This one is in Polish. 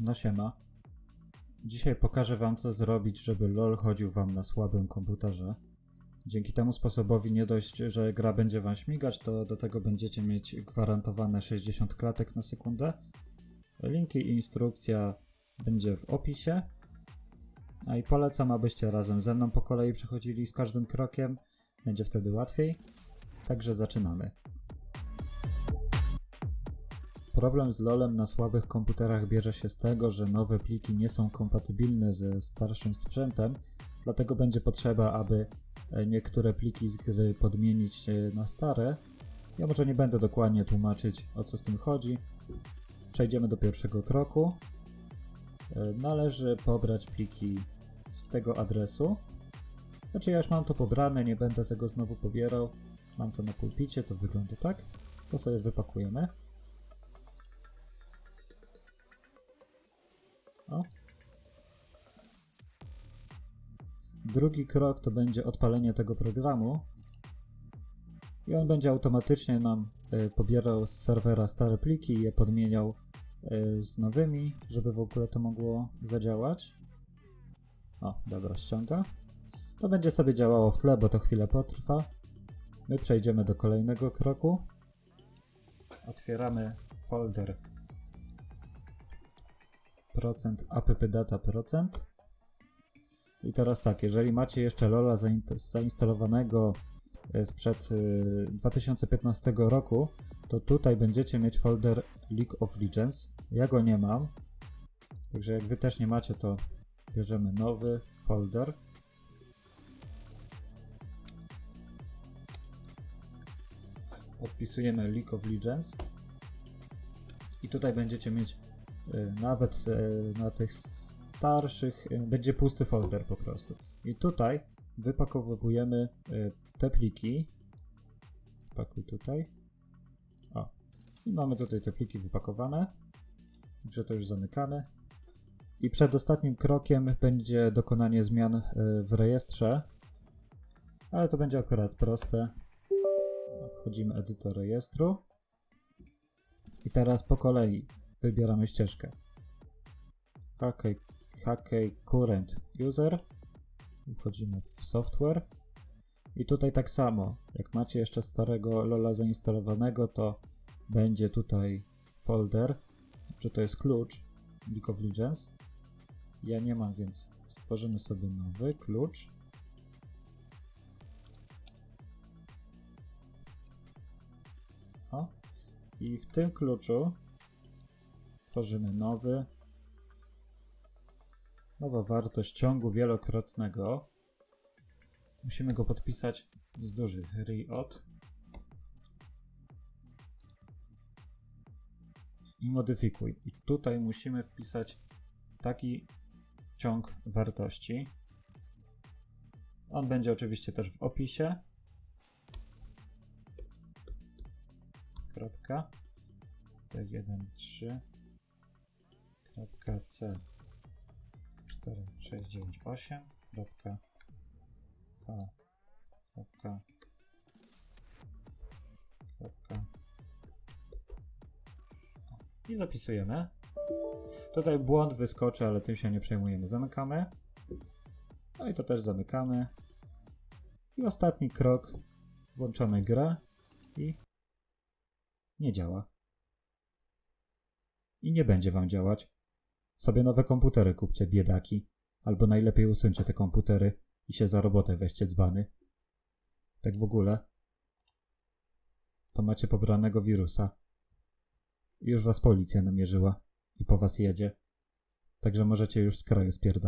No siema. Dzisiaj pokażę wam co zrobić, żeby LOL chodził wam na słabym komputerze. Dzięki temu sposobowi nie dość, że gra będzie wam śmigać, to do tego będziecie mieć gwarantowane 60 klatek na sekundę. Linki i instrukcja będzie w opisie. A i polecam, abyście razem ze mną po kolei przechodzili z każdym krokiem. Będzie wtedy łatwiej. Także zaczynamy. Problem z LoLem na słabych komputerach bierze się z tego, że nowe pliki nie są kompatybilne ze starszym sprzętem, dlatego będzie potrzeba, aby e, niektóre pliki z gry podmienić e, na stare. Ja może nie będę dokładnie tłumaczyć o co z tym chodzi. Przejdziemy do pierwszego kroku. E, Należy pobrać pliki z tego adresu. Znaczy ja już mam to pobrane, nie będę tego znowu pobierał. Mam to na pulpicie, to wygląda tak. To sobie wypakujemy. O. Drugi krok to będzie odpalenie tego programu. I on będzie automatycznie nam y, pobierał z serwera stare pliki i je podmieniał y, z nowymi, żeby w ogóle to mogło zadziałać. O, dobra, ściąga. To będzie sobie działało w tle, bo to chwilę potrwa. My przejdziemy do kolejnego kroku. Otwieramy folder procent appdata procent. I teraz tak, jeżeli macie jeszcze Lola zain- zainstalowanego e, sprzed y, 2015 roku, to tutaj będziecie mieć folder League of Legends. Ja go nie mam, także jak wy też nie macie, to bierzemy nowy folder. Podpisujemy League of Legends. I tutaj będziecie mieć nawet y, na tych starszych y, będzie pusty folder po prostu. I tutaj wypakowujemy y, te pliki. Pakuj tutaj. O. I mamy tutaj te pliki wypakowane. Także to już zamykamy. I przedostatnim krokiem będzie dokonanie zmian y, w rejestrze. Ale to będzie akurat proste. Wchodzimy edytor rejestru. I teraz po kolei wybieramy ścieżkę. HK, HK Current User. Wchodzimy w software. I tutaj tak samo, jak macie jeszcze starego Lola zainstalowanego, to będzie tutaj folder, że to jest klucz League of Legends. Ja nie mam, więc stworzymy sobie nowy klucz. O. I w tym kluczu tworzymy nowy, nowa wartość ciągu wielokrotnego. Musimy go podpisać z dużych reod i modyfikuj. I tutaj musimy wpisać taki ciąg wartości. On będzie oczywiście też w opisie. Kropka. T13 kropka C 4698 kropka H kropka kropka i zapisujemy. Tutaj błąd wyskoczy, ale tym się nie przejmujemy. Zamykamy. No i to też zamykamy. I ostatni krok. Włączamy grę i nie działa. I nie będzie wam działać. Sobie nowe komputery kupcie, biedaki. Albo najlepiej usuńcie te komputery i się za robotę weźcie dzbany. Tak w ogóle. To macie pobranego wirusa. Już was policja namierzyła i po was jedzie. Także możecie już z kraju spierdalać.